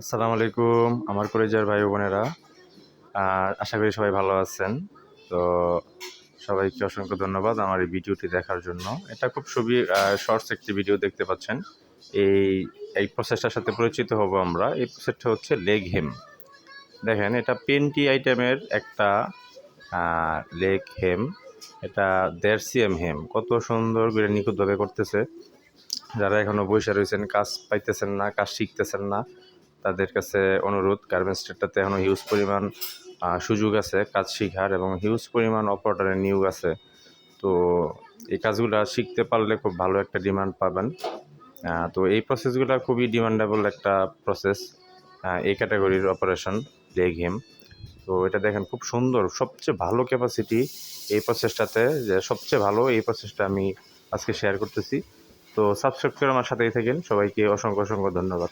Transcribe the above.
আসসালামু আলাইকুম, আমার কলেজের ভাই বোনেরা। আশা করি সবাই ভালো আছেন। তো সবাইকে অসংখ্য ধন্যবাদ আমার এই ভিডিওটি দেখার জন্য। এটা খুব খুবই শর্টস একটি ভিডিও দেখতে পাচ্ছেন। এই এই প্রসেসটার সাথে পরিচিত হব আমরা। এই প্রসেসটা হচ্ছে লেগ হেম দেখেন, এটা পেন্টি আইটেমের একটা লেগ হেম এটা দেড় হেম কত সুন্দর করে নিখুঁতভাবে করতেছে। যারা এখনও বসে রয়েছেন, কাজ পাইতেছেন না, কাজ শিখতেছেন না তাদের কাছে অনুরোধ গার্মেন্টস ট্রেডটাতে এখনও হিউজ পরিমাণ সুযোগ আছে কাজ শিখার এবং হিউজ পরিমাণ অপারেটরের নিয়োগ আছে। তো এই কাজগুলো শিখতে পারলে খুব ভালো একটা ডিমান্ড পাবেন। তো এই প্রসেসগুলো খুবই ডিমান্ডেবল একটা প্রসেস এই ক্যাটাগরির অপারেশন লেগ হিম তো এটা দেখেন খুব সুন্দর, সবচেয়ে ভালো ক্যাপাসিটি এই প্রসেসটাতে যে সবচেয়ে ভালো এই প্রসেসটা আমি আজকে শেয়ার করতেছি। তো সাবস্ক্রাইব করে আমার সাথেই থাকেন। সবাইকে অসংখ্য অসংখ্য ধন্যবাদ।